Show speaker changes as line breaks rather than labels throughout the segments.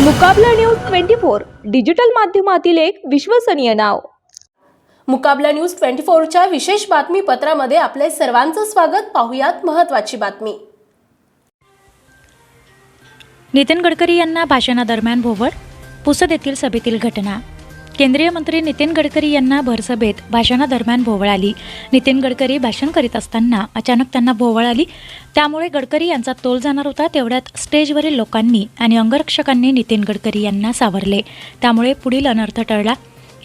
Mukabala news twenty four digital माध्यमातील एक विश्वसनीय नाव.
मुकाबला न्यूज ट्वेंटी फोरच्या विशेष बातमीपत्रामध्ये आपले सर्वांचं स्वागत. पाहुयात महत्वाची बातमी.
नितीन गडकरी यांना भाषणादरम्यान भोवळ पुसद येथील सभेतील घटना. केंद्रीय मंत्री नितीन गडकरी यांना भरसभेत भाषणादरम्यान भोवळ आली नितीन गडकरी भाषण करीत असताना अचानक त्यांना भोवळ आली त्यामुळे गडकरी यांचा तोल जाणार होता तेवढ्यात स्टेजवरील लोकांनी आणि अंगरक्षकांनी नितीन गडकरी यांना सावरले. त्यामुळे पुढील अनर्थ टळला.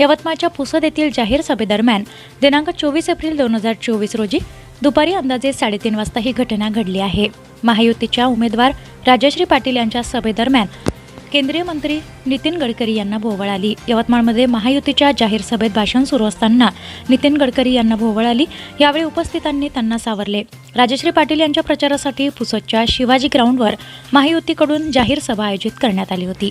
यवतमाळच्या पुसद येथील जाहीर सभेदरम्यान दिनांक चोवीस एप्रिल दोन हजार चोवीस रोजी दुपारी अंदाजे साडेतीन वाजता ही घटना घडली आहे. महायुतीच्या उमेदवार राजश्री पाटील यांच्या सभेदरम्यान केंद्रीय मंत्री नितीन गडकरी यांना भोवळ आली. यवतमाळमध्ये महायुतीच्या जाहीर सभेत भाषण सुरू असताना नितीन गडकरी यांना भोवळ आली. यावेळी उपस्थितांनी त्यांना सावरले. राजश्री पाटील यांच्या प्रचारासाठी पुसदच्या शिवाजी ग्राउंडवर महायुतीकडून जाहीर सभा आयोजित करण्यात आली होती.